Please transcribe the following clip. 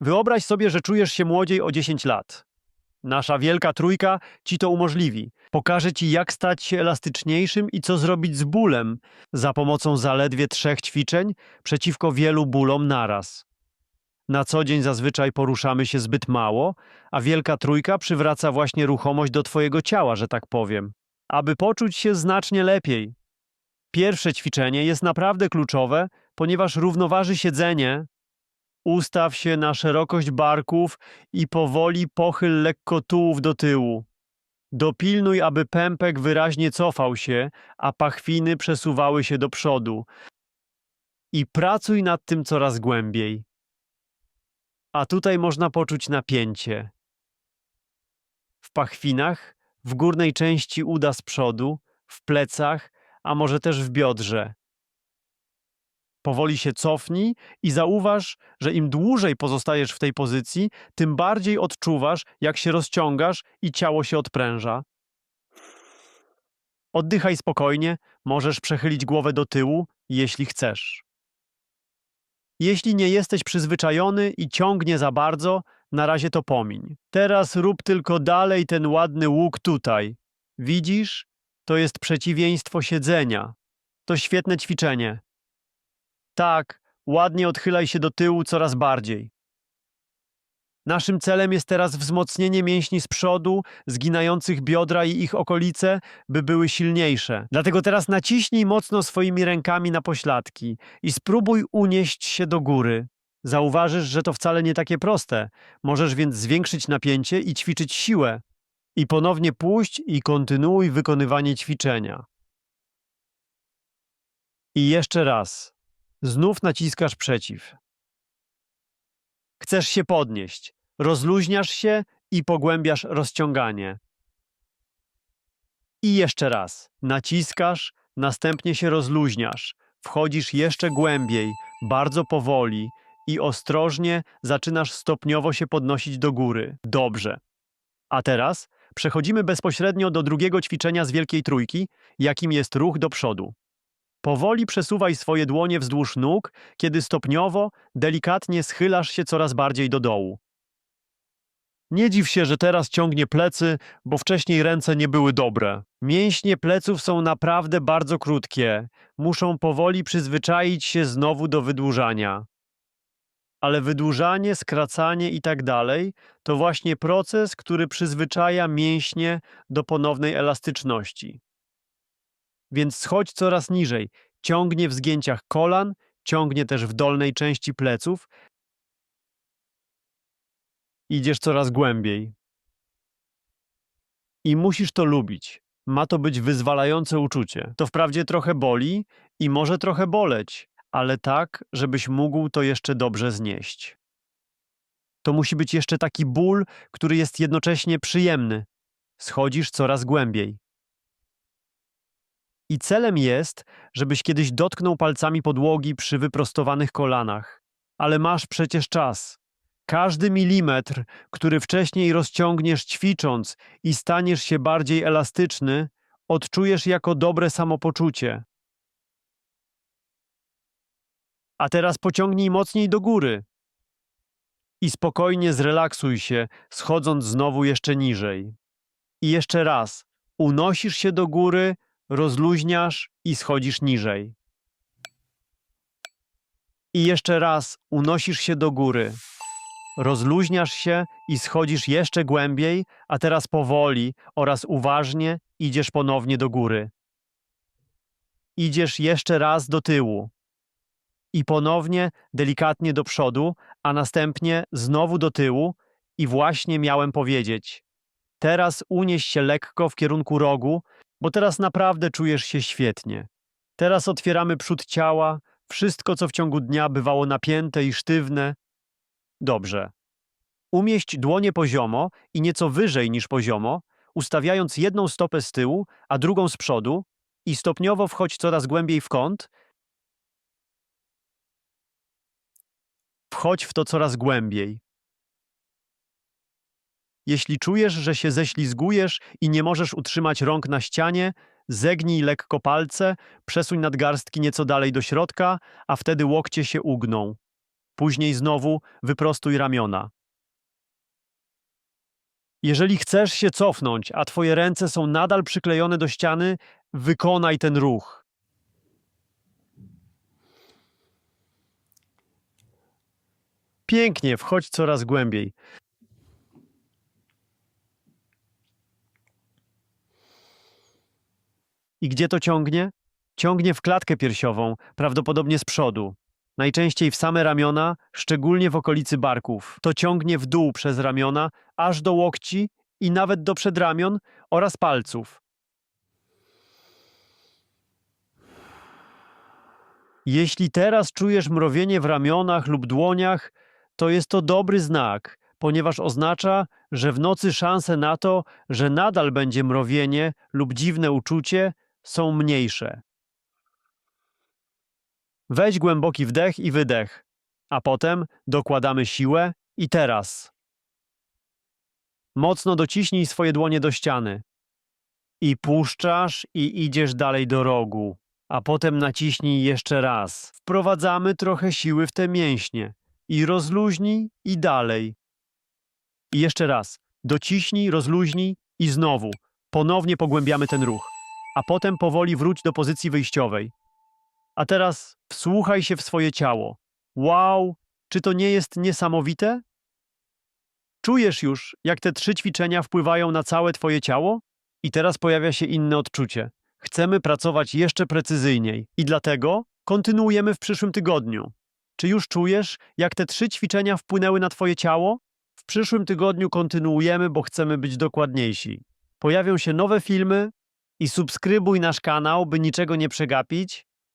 Wyobraź sobie, że czujesz się młodziej o 10 lat. Nasza wielka trójka ci to umożliwi. Pokaże ci, jak stać się elastyczniejszym i co zrobić z bólem za pomocą zaledwie trzech ćwiczeń przeciwko wielu bólom naraz. Na co dzień zazwyczaj poruszamy się zbyt mało, a wielka trójka przywraca właśnie ruchomość do twojego ciała, że tak powiem, aby poczuć się znacznie lepiej. Pierwsze ćwiczenie jest naprawdę kluczowe, ponieważ równoważy siedzenie. Ustaw się na szerokość barków i powoli pochyl lekko tułów do tyłu. Dopilnuj, aby pępek wyraźnie cofał się, a pachwiny przesuwały się do przodu. I pracuj nad tym coraz głębiej. A tutaj można poczuć napięcie. W pachwinach, w górnej części uda z przodu, w plecach, a może też w biodrze. Powoli się cofnij i zauważ, że im dłużej pozostajesz w tej pozycji, tym bardziej odczuwasz, jak się rozciągasz i ciało się odpręża. Oddychaj spokojnie, możesz przechylić głowę do tyłu, jeśli chcesz. Jeśli nie jesteś przyzwyczajony i ciągnie za bardzo, na razie to pomiń. Teraz rób tylko dalej ten ładny łuk tutaj. Widzisz? To jest przeciwieństwo siedzenia. To świetne ćwiczenie. Tak, ładnie odchylaj się do tyłu coraz bardziej. Naszym celem jest teraz wzmocnienie mięśni z przodu, zginających biodra i ich okolice, by były silniejsze. Dlatego teraz naciśnij mocno swoimi rękami na pośladki i spróbuj unieść się do góry. Zauważysz, że to wcale nie takie proste. Możesz więc zwiększyć napięcie i ćwiczyć siłę. I ponownie puść i kontynuuj wykonywanie ćwiczenia. I jeszcze raz. Znów naciskasz przeciw. Chcesz się podnieść. Rozluźniasz się i pogłębiasz rozciąganie. I jeszcze raz. Naciskasz, następnie się rozluźniasz. Wchodzisz jeszcze głębiej, bardzo powoli i ostrożnie zaczynasz stopniowo się podnosić do góry. Dobrze. A teraz przechodzimy bezpośrednio do drugiego ćwiczenia z Wielkiej Trójki, jakim jest ruch do przodu. Powoli przesuwaj swoje dłonie wzdłuż nóg, kiedy stopniowo, delikatnie schylasz się coraz bardziej do dołu. Nie dziw się, że teraz ciągnie plecy, bo wcześniej ręce nie były dobre. Mięśnie pleców są naprawdę bardzo krótkie. Muszą powoli przyzwyczaić się znowu do wydłużania. Ale wydłużanie, skracanie i tak dalej to właśnie proces, który przyzwyczaja mięśnie do ponownej elastyczności. Więc schodź coraz niżej. Ciągnie w zgięciach kolan, ciągnie też w dolnej części pleców. Idziesz coraz głębiej. I musisz to lubić. Ma to być wyzwalające uczucie. To wprawdzie trochę boli i może trochę boleć, ale tak, żebyś mógł to jeszcze dobrze znieść. To musi być jeszcze taki ból, który jest jednocześnie przyjemny. Schodzisz coraz głębiej. I celem jest, żebyś kiedyś dotknął palcami podłogi przy wyprostowanych kolanach. Ale masz przecież czas. Każdy milimetr, który wcześniej rozciągniesz ćwicząc i staniesz się bardziej elastyczny, odczujesz jako dobre samopoczucie. A teraz pociągnij mocniej do góry. I spokojnie zrelaksuj się, schodząc znowu jeszcze niżej. I jeszcze raz, unosisz się do góry, rozluźniasz i schodzisz niżej. I jeszcze raz unosisz się do góry. Rozluźniasz się i schodzisz jeszcze głębiej, a teraz powoli oraz uważnie idziesz ponownie do góry. Idziesz jeszcze raz do tyłu. I ponownie delikatnie do przodu, a następnie znowu do tyłu i właśnie miałem powiedzieć. Teraz unieś się lekko w kierunku rogu, bo teraz naprawdę czujesz się świetnie. Teraz otwieramy przód ciała, wszystko co w ciągu dnia bywało napięte i sztywne. Dobrze. Umieść dłonie poziomo i nieco wyżej niż poziomo, ustawiając jedną stopę z tyłu, a drugą z przodu i stopniowo wchodź coraz głębiej w kąt. Wchodź w to coraz głębiej. Jeśli czujesz, że się ześlizgujesz i nie możesz utrzymać rąk na ścianie, zegnij lekko palce, przesuń nadgarstki nieco dalej do środka, a wtedy łokcie się ugną. Później znowu wyprostuj ramiona. Jeżeli chcesz się cofnąć, a twoje ręce są nadal przyklejone do ściany, wykonaj ten ruch. Pięknie, wchodź coraz głębiej. I gdzie to ciągnie? Ciągnie w klatkę piersiową, prawdopodobnie z przodu. Najczęściej w same ramiona, szczególnie w okolicy barków. To ciągnie w dół przez ramiona, aż do łokci i nawet do przedramion oraz palców. Jeśli teraz czujesz mrowienie w ramionach lub dłoniach, to jest to dobry znak, ponieważ oznacza, że w nocy szanse na to, że nadal będzie mrowienie lub dziwne uczucie, są mniejsze. Weź głęboki wdech i wydech, a potem dokładamy siłę i teraz. Mocno dociśnij swoje dłonie do ściany. I puszczasz i idziesz dalej do rogu, a potem naciśnij jeszcze raz. Wprowadzamy trochę siły w te mięśnie i rozluźnij i dalej. I jeszcze raz. Dociśnij, rozluźnij i znowu. Ponownie pogłębiamy ten ruch, a potem powoli wróć do pozycji wyjściowej. A teraz wsłuchaj się w swoje ciało. Wow, czy to nie jest niesamowite? Czujesz już, jak te trzy ćwiczenia wpływają na całe twoje ciało? I teraz pojawia się inne odczucie. Chcemy pracować jeszcze precyzyjniej i dlatego kontynuujemy w przyszłym tygodniu. Czy już czujesz, jak te trzy ćwiczenia wpłynęły na twoje ciało? W przyszłym tygodniu kontynuujemy, bo chcemy być dokładniejsi. Pojawią się nowe filmy i subskrybuj nasz kanał, by niczego nie przegapić.